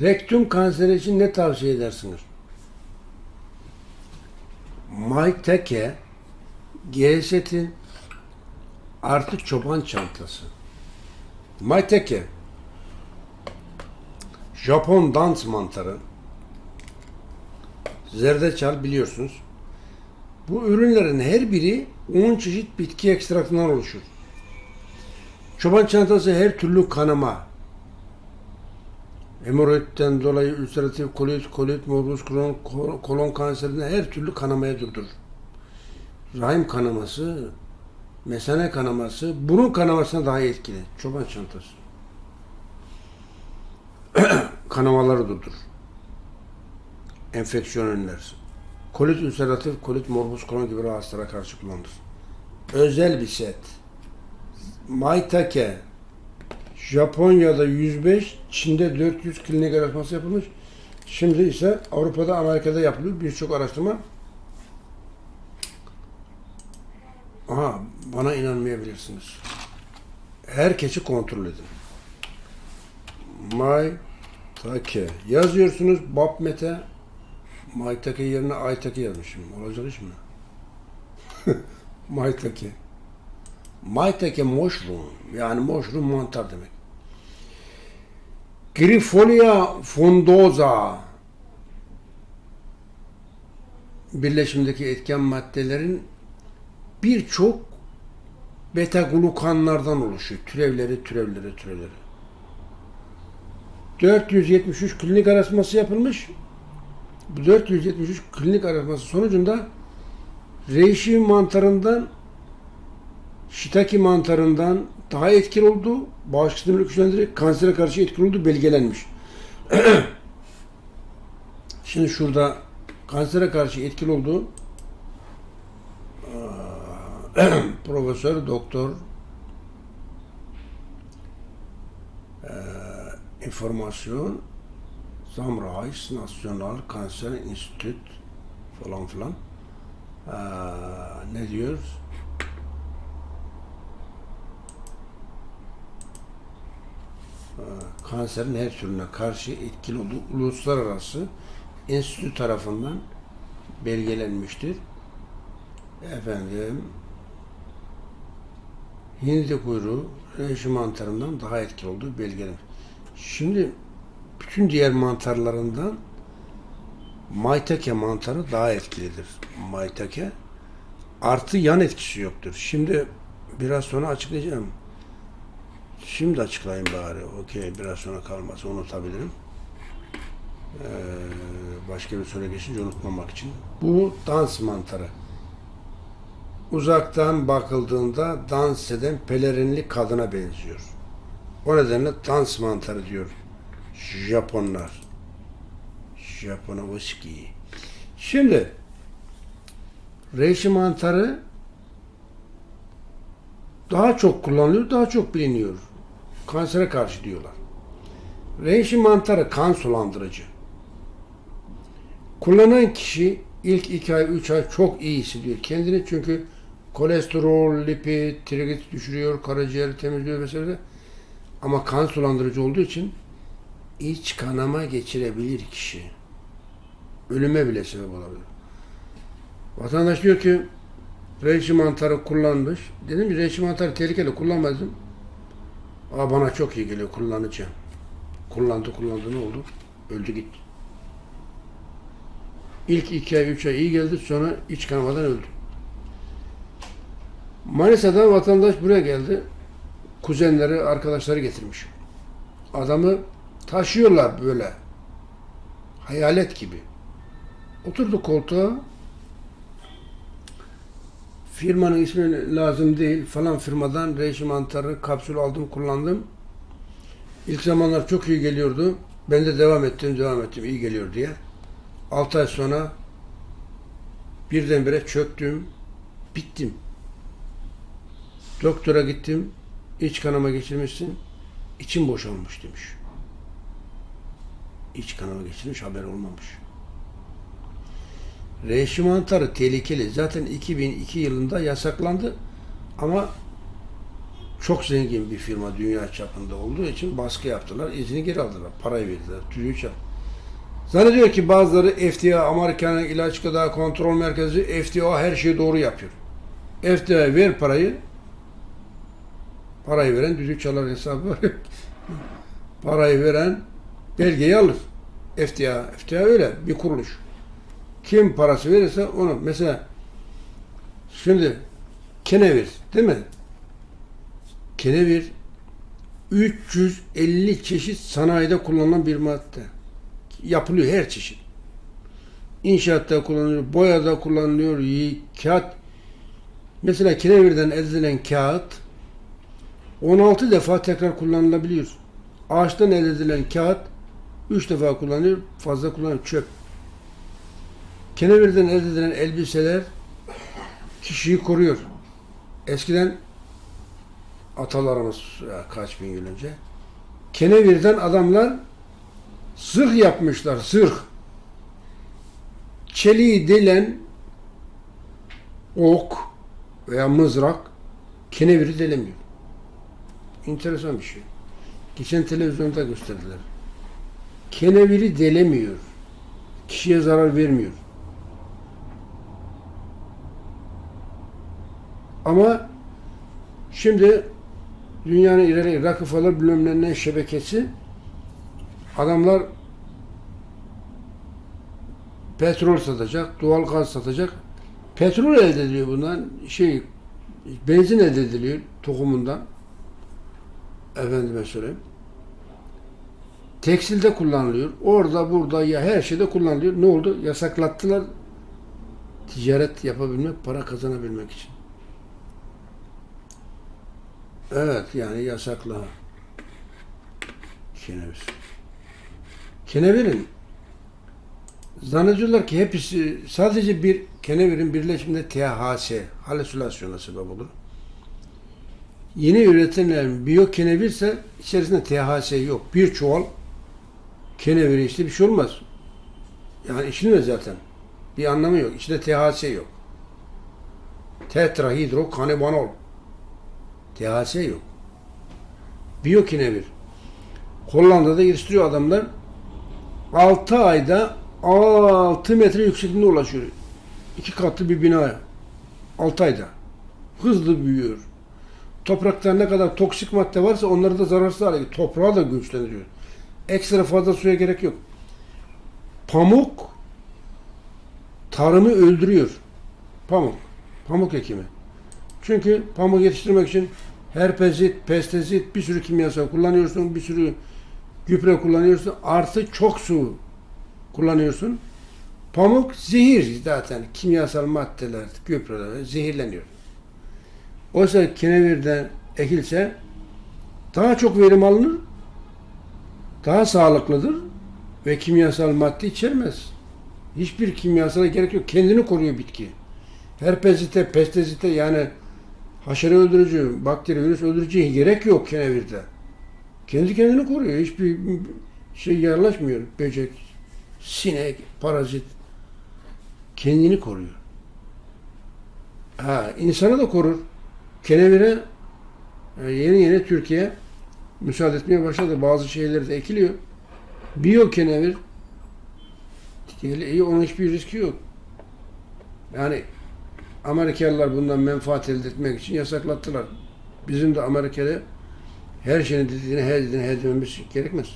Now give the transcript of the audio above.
Rektum kanseri için ne tavsiye edersiniz? Mayteke, G-seti, artı çoban çantası. Mayteke, Japon dans mantarı, zerdeçal biliyorsunuz. Bu ürünlerin her biri 10 çeşit bitki ekstraktından oluşur. Çoban çantası her türlü kanama, hemoroidden dolayı ülseratif kolit, kolit, morbus kolon, kolon kanserinden her türlü kanamaya durdurur. Rahim kanaması, mesane kanaması, burun kanamasına daha etkili. Çoban çantası. Kanamaları durdurur. Enfeksiyon önler. Kolit ülseratif, kolit morbus kolon gibi rahatsızlara karşı kullanılır. Özel bir set. Maitake, Japonya'da 105, Çin'de 400 klinik araştırması yapılmış. Şimdi ise Avrupa'da, Amerika'da yapılıyor birçok araştırma. Aha, bana inanmayabilirsiniz. Herkesi kontrol edin. Maitake yazıyorsunuz. Babmete Maitake yerine Aytake yazmışım. Olacak iş mi? Maitake. Maitake mushroom. Yani mushroom mantar demek. Grifolia frondosa birleşimdeki etken maddelerin birçok beta glukanlardan oluşuyor. Türevleri, türevleri, türevleri. 473 klinik araştırması yapılmış. Bu 473 klinik araştırması sonucunda reishi mantarından shiitake mantarından daha etkili olduğu, bağışıklık sistemini güçlendirerek kansere karşı etkili olduğu belgelenmiş. Şimdi şurada kansere karşı etkili olduğu Profesör Doktor informasyon Samrais National Kanser Institut falan filan ne diyor? Kanserin her türüne karşı etkili olduğu uluslararası enstitü tarafından belgelenmiştir. Efendim hindi kuyruğu reishi mantarından daha etkili olduğu belgelenmiş. Şimdi bütün diğer mantarlarından maytake mantarı daha etkilidir. Maytake artı yan etkisi yoktur. Şimdi biraz sonra açıklayacağım. Şimdi açıklayayım bari. Okey biraz sonra kalmaz. Unutabilirim. Ee, başka bir soru geçince unutmamak için. Bu dans mantarı. Uzaktan bakıldığında dans eden pelerinli kadına benziyor. O nedenle dans mantarı diyor Japonlar. Japonovoski. Şimdi reishi mantarı daha çok kullanılıyor, daha çok biliniyor. Kansere karşı diyorlar. Reishi mantarı kan sulandırıcı. Kullanan kişi ilk 2 ay, 3 ay çok iyi hissediyor kendini çünkü kolesterol, lipid, trigliserit düşürüyor, karaciğeri temizliyor vesaire. Ama kan sulandırıcı olduğu için iç kanama geçirebilir kişi. Ölüme bile sebep olabilir. Vatandaş diyor ki reishi mantarı kullanmış. Dedim ki reishi mantarı tehlikeli kullanmadım. Aa bana çok iyi geliyor kullanacağım. Kullandı kullandı ne oldu? Öldü gitti. İlk iki ay, üç ay iyi geldi sonra iç kanamadan öldü. Manisa'dan vatandaş buraya geldi. Kuzenleri, arkadaşları getirmiş. Adamı taşıyorlar böyle. Hayalet gibi. Oturdu koltuğa. Firmanın ismi lazım değil. Falan firmadan reishi mantarı kapsül aldım, kullandım. İlk zamanlar çok iyi geliyordu. Ben de devam ettim, devam ettim. iyi geliyor diye. 6 ay sonra birdenbire çöktüm. Bittim. Doktora gittim. İç kanama geçirmişsin. İçim boşalmış demiş. İç kanama geçirmiş haber olmamış. Reishi mantarı tehlikeli. Zaten 2002 yılında yasaklandı ama çok zengin bir firma dünya çapında olduğu için baskı yaptılar. izni geri aldılar. Parayı verdiler. Tüyü çap. Zannediyor ki bazıları FDA, Amerika'nın ilaç gıda kontrol merkezi FDA her şeyi doğru yapıyor. FDA ver parayı. Parayı veren düdük çalar hesabı parayı veren belgeyi alır. FDA, FDA öyle bir kuruluş. Kim parası verirse onu mesela şimdi kenevir değil mi? Kenevir 350 çeşit sanayide kullanılan bir madde. Yapılıyor her çeşit. İnşaatta kullanılıyor, boyada kullanılıyor, kağıt. Mesela kenevirden elde edilen kağıt 16 defa tekrar kullanılabiliyor. Ağaçtan elde edilen kağıt 3 defa kullanılıyor, fazla kullanılıyor, çöp. Kenevirden elde edilen elbiseler kişiyi koruyor. Eskiden atalarımız kaç bin yıl önce kenevirden adamlar zırh yapmışlar, zırh. Çeliği delen ok veya mızrak keneviri delemiyor. Enteresan bir şey. Geçen televizyonda gösterdiler. Keneviri delemiyor. Kişiye zarar vermiyor. Ama şimdi dünyanın ileri Rockefeller bilmem şebekesi adamlar petrol satacak, doğal gaz satacak. Petrol elde ediliyor bundan. Şey, benzin elde ediliyor tohumundan. Efendime söyleyeyim. Tekstilde kullanılıyor. Orada, burada ya her şeyde kullanılıyor. Ne oldu? Yasaklattılar. Ticaret yapabilmek, para kazanabilmek için. Evet yani yasakla. Kenevir. Kenevirin zannediyorlar ki hepsi sadece bir kenevirin birleşiminde THC halüsinasyona sebep olur. Yeni üretilen biyokenevirse içerisinde THC yok. Bir çuval keneviri işte bir şey olmaz. Yani içilmez zaten. Bir anlamı yok. İçinde THC yok. Tetrahidrokanibinol. THC yok. Biyokinevir. Hollanda'da yetiştiriyor adamlar. 6 ayda 6 metre yüksekliğine ulaşıyor. İki katlı bir binaya. 6 ayda. Hızlı büyüyor. Toprakta ne kadar toksik madde varsa onları da zararsız hale getiriyor. Toprağı da güçlendiriyor. Ekstra fazla suya gerek yok. Pamuk tarımı öldürüyor. Pamuk. Pamuk ekimi. Çünkü pamuk yetiştirmek için herpezit, pestizit, bir sürü kimyasal kullanıyorsun, bir sürü gübre kullanıyorsun, artı çok su kullanıyorsun. Pamuk zehir zaten. Kimyasal maddeler, gübreler zehirleniyor. Oysa kenevirden ekilse daha çok verim alınır, daha sağlıklıdır ve kimyasal madde içermez. Hiçbir kimyasala gerek yok. Kendini koruyor bitki. Herpezite, pestizite yani haşere öldürücü, bakteri, virüs öldürücüye gerek yok kenevirde. Kendi kendini koruyor. Hiçbir şey yerleşmiyor. Böcek, sinek, parazit. Kendini koruyor. Ha, insanı da korur. Kenevire e, yeni yeni Türkiye müsaade etmeye başladı. Bazı şeyler de ekiliyor. Biyo kenevir iyi onun hiçbir riski yok. Yani Amerikalılar bundan menfaat elde etmek için yasaklattılar. Bizim de Amerika'da her şeyin dediğini her dediğini her dememiz gerekmez.